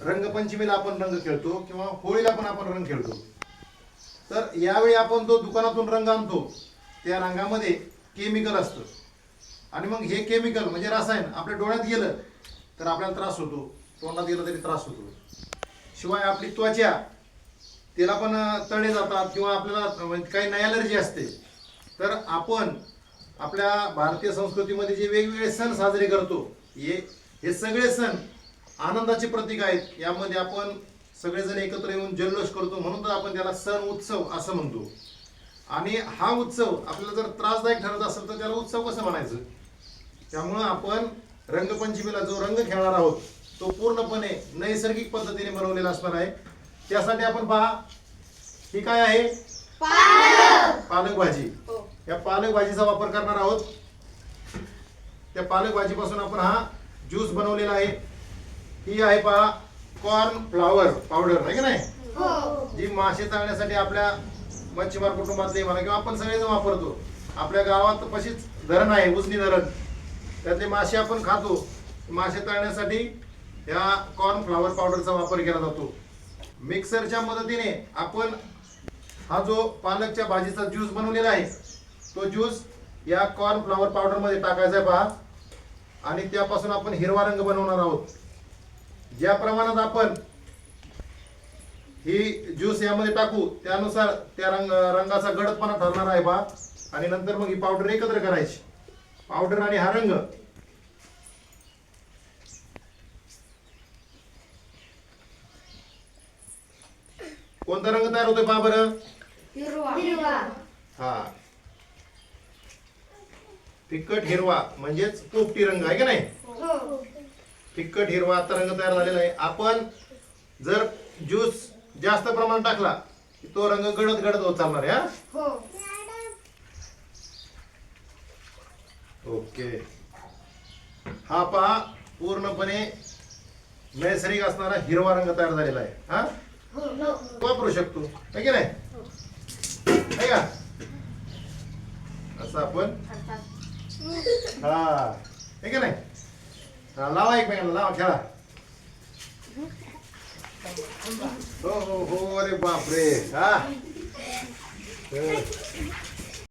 रंगपंचमीला आपण रंग खेळतो किंवा होळीला पण आपण रंग खेळतो. तर यावेळी आपण तो दुकानातून रंग आणतो त्या रंगामध्ये केमिकल असतं. आणि मग हे केमिकल म्हणजे रसायन आपल्या डोळ्यात गेलं तर आपल्याला त्रास होतो. तोंडात गेलं तरी त्रास होतो. शिवाय आपली त्वचा त्याला पण तळे जातात किंवा आपल्याला म्हणजे काही नाही अलर्जी असते. तर आपण आपल्या भारतीय संस्कृतीमध्ये जे वेगवेगळे सण साजरे करतो हे हे सगळे सण आनंदाचे प्रतीक आहेत. यामध्ये आपण सगळेजण एकत्र येऊन जल्लोष करतो. म्हणून तर आपण त्याला सण उत्सव असं म्हणतो. आणि हा उत्सव आपल्याला जर त्रासदायक ठरत असेल तर त्याला उत्सव कसं म्हणायचं? त्यामुळं आपण रंगपंचमीला जो रंग खेळणार आहोत तो पूर्णपणे नैसर्गिक पद्धतीने बनवलेला असणार आहे. त्यासाठी आपण पहा ही काय आहे? पालक. भाजी या पालक भाजीचा वापर करणार आहोत. त्या पालक भाजीपासून आपण हा ज्यूस बनवलेला आहे. ही आहे पहा कॉर्न फ्लावर पावडर आहे की नाही? जी मासे तळण्यासाठी आपल्या मच्छीमार कुटुंबातले म्हणा किंवा आपण सगळेजण वापरतो. आपल्या गावात पशीच धरण आहे उजनी धरण. त्यातले मासे आपण खातो. मासे तळण्यासाठी या कॉर्न फ्लावर पावडरचा वापर केला जातो. मिक्सरच्या मदतीने आपण हा जो पालकच्या भाजीचा ज्यूस बनवलेला आहे तो ज्यूस या कॉर्न फ्लावर पावडरमध्ये टाकायचा आहे पहा. आणि त्यापासून आपण हिरवा रंग बनवणार आहोत. ज्या प्रमाणात आपण ही ज्यूस यामध्ये टाकू त्यानुसार त्या रंग रंगाचा गडदपणा ठरणार आहे पहा आणि नंतर मग ही पावडर एकत्र करायची. पावडर आणि हा रंग. कोणता रंग तयार होतोय पहा बरं? हिरवा. हा. फिक्कट हिरवा म्हणजेच पोपटी रंग आहे का नाही? हो फिक्कट हिरवा आता रंग तयार झालेला आहे. आपण जर ज्यूस जास्त प्रमाणात टाकला की तो रंग गडद गडद होत चालणार आहे हा? हो. ओके. हा पहा पूर्णपणे नैसर्गिक असणारा हिरवा रंग तयार झालेला आहे हा? वापरू शकतो. है की नाही? है. का? असं आपण हा. है की नाही? हा, लावा एकमेकांना लावा खेळा हो हो हो अरे बापरे हा हं.